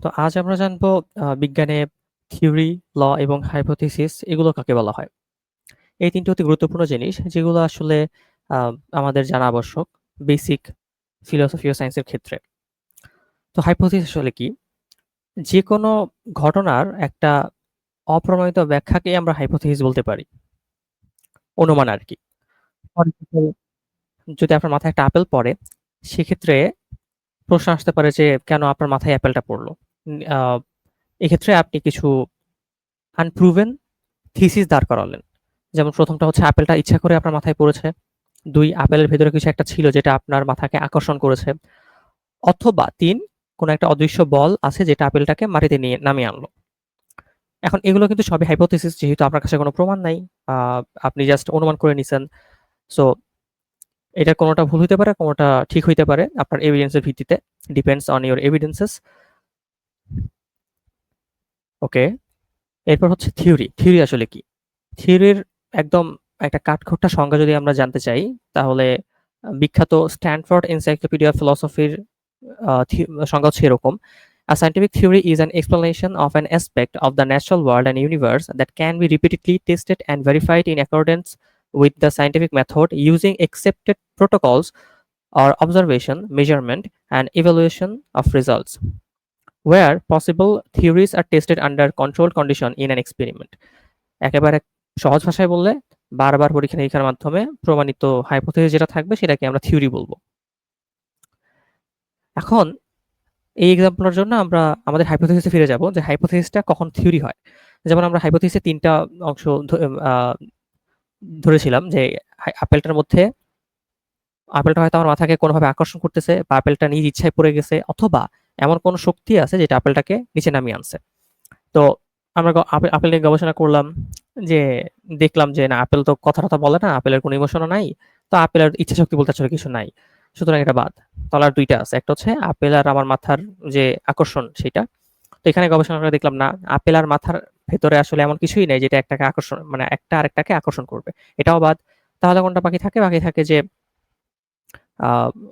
তো আজ আমরা জানব বিজ্ঞানে থিওরি, ল এবং হাইপোথিসিস এগুলো কাকে বলা হয়। এই তিনটি অতি গুরুত্বপূর্ণ জিনিস যেগুলো আসলে আমাদের জানা আবশ্যক বেসিক ফিলোসফি ও সায়েন্সের ক্ষেত্রে। তো হাইপোথিসিস আসলে কি? যেকোনো ঘটনার একটা অপ্রমাণিত ব্যাখ্যাকেই আমরা হাইপোথিসিস বলতে পারি। অনুমান আর কি যদি আপনার মাথায় একটা আপেল পড়ে, সেক্ষেত্রে প্রশ্ন আসতে পারে যে কেন আপনার মাথায় অ্যাপেলটা পড়ল? এক্ষেত্রে আপনি কিছু আনপ্রুভেন থিসিস দাঁড় করালেন। যেমন প্রথমটা হচ্ছে আপেলটা ইচ্ছা করে আপনার মাথায় পড়েছে। দুই আপেলের ভেতরে কিছু একটা ছিল যেটা আপনার মাথাকে আকর্ষণ করেছে। অথবা তিন কোনো একটা অদৃশ্য বল আছে যেটা আপেলটাকে মাটিতে নিয়ে নামিয়ে আনলো। এখন এগুলো কিন্তু সবই হাইপোথিসিস যেহেতু আপনার কাছে কোনো প্রমাণ নাই। আপনি জাস্ট অনুমান করে নিছেন। সো এটা কোনোটা ভুল হইতে পারে, কোনোটা ঠিক হইতে পারে আপনার এভিডেন্সের ভিত্তিতে। Depends on your evidences. Okay. এরপর হচ্ছে থিওরি। থিওরি আসলে কি? থিওরির একদম একটা কাঠখোট্টা সংজ্ঞা যদি আমরা জানতে চাই, তাহলে বিখ্যাত স্ট্যানফোর্ড এনসাইক্লোপিডিয়া ফিলসফির সংজ্ঞা হচ্ছে এরকম। A scientific theory is an explanation of an aspect of the natural world and universe that can be repeatedly tested and verified in accordance with the scientific method using accepted protocols or observation, measurement, and evaluation of results. Where possible, theories are tested under controlled condition in an experiment. একেবারে সহজ ভাষায় বললে বারবার পরীক্ষা-নিরীক্ষার মাধ্যমে প্রমাণিত hypothesis যেটা থাকবে সেটাকে আমরা থিওরি বলব। এখন এই এক্সাম্পলের জন্য আমরা আমাদের হাইপোথিসিসে ফিরে যাব যে হাইপোথিসিসটা কখন থিওরি হয়। যেমন আমরা হাইপোথিসিসে ৩ টা অংশ ধরেছিলাম যে আপেলটার মধ্যে আপেলটা হয়তো আমার মাথাকে কোনোভাবে আকর্ষণ করতেছে বা আপেলটা নিজ ইচ্ছায় পড়ে গেছে অথবা এমন কোনো শক্তি আছে যেটা আপেলটাকে নিচে নামিয়ে আনছে। তো আমরা আপেল নিয়ে গবেষণা করলাম যে দেখলাম যে না আপেল তো কথা-টথা বলে না, আপেলের কোনো ইমোশনও নাই। তো আপেলের ইচ্ছাশক্তি বলতে আসলে কিছু নাই। সুতরাং এটা বাদ। আর ২ আছে। একটা হচ্ছে আপেল আর আমার মাথার যে আকর্ষণ সেটা তো এখানে গবেষণা করে দেখলাম না, আপেল আর মাথার ভেতরে আসলে এমন কিছুই নেই যেটা একটাকে আকর্ষণ মানে একটা আরেকটাকে আকর্ষণ করবে। এটাও বাদ। তাহলে কোনটা বাকি থাকে? বাকি থাকে যে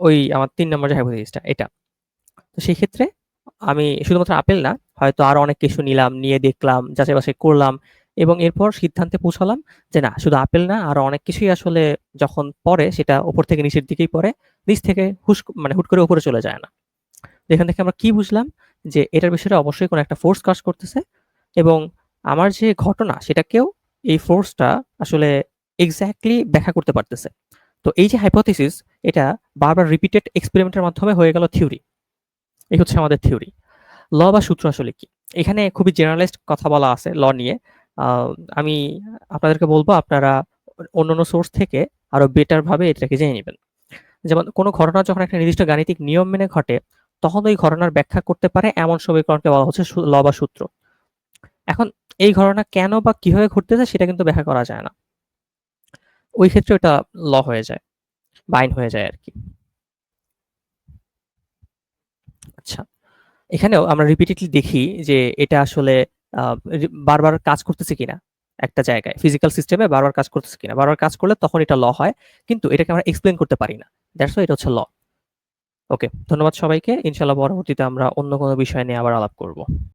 ওই আমার তিন নম্বর যে হাইপোথিসিসটা এটা। তো সেই ক্ষেত্রে আমি শুধুমাত্র আপেল না, হয়তো আরও অনেক কিছু নিলাম, নিয়ে দেখলাম, যাচাই-বাছাই করলাম এবং এরপর সিদ্ধান্তে পৌঁছালাম যে না শুধু আপেল না আরও অনেক কিছুই আসলে যখন পড়ে সেটা উপর থেকে নিচের দিকেই পড়ে। নিচ থেকে হুস মানে হুট করে উপরে চলে যায় না। এখান থেকে আমরা কি বুঝলাম? যে এটার পেছনে অবশ্যই কোনো একটা ফোর্স কাজ করতেছে এবং আমার যে ঘটনা সেটাকেও এই ফোর্সটা আসলে এক্স্যাক্টলি ব্যাখ্যা করতে পারতেছে। তো এই যে হাইপোথিসিস এটা বারবার রিপিটেড এক্সপেরিমেন্টের মাধ্যমে হয়ে গেল থিওরি। এই হচ্ছে আমাদের থিওরি। ল বা সূত্র আসলে কি? এখানে খুবই জেনারেলিস্ট কথা বলা আছে ল নিয়ে। আমি আপনাদেরকে বলব আপনারা অন্যান্য সোর্স থেকে আরও বেটার ভাবে এটাকে জেনে নেবেন যেমন কোনো ঘটনা যখন একটা নির্দিষ্ট গাণিতিক নিয়ম মেনে ঘটে, তখন ওই ঘটনার ব্যাখ্যা করতে পারে এমন সমীকরণকে বলা হচ্ছে ল বা সূত্র। এখন এই ঘটনা কেন বা কীভাবে ঘটতেছে সেটা কিন্তু ব্যাখ্যা করা যায় না। ওই ক্ষেত্রে ওটা ল হয়ে যায় বা আইন হয়ে যায় আরকি। আচ্ছা। এখানেও আমরা রিপিটেডলি দেখি যে এটা আসলে বারবার কাজ করতেছে কিনা একটা জায়গায়। ফিজিক্যাল সিস্টেমে বারবার কাজ করতেছে কিনা। বারবার কাজ করলে তখন এটা ল হয়। কিন্তু এটাকে আমরা এক্সপ্লেন করতে পারি না। দ্যাটস এটা হচ্ছে ল। ওকে। ধন্যবাদ সবাইকে। ইনশাল্লাহ পরবর্তীতে আমরা অন্য কোনো বিষয় নিয়ে আবার আলাপ করব।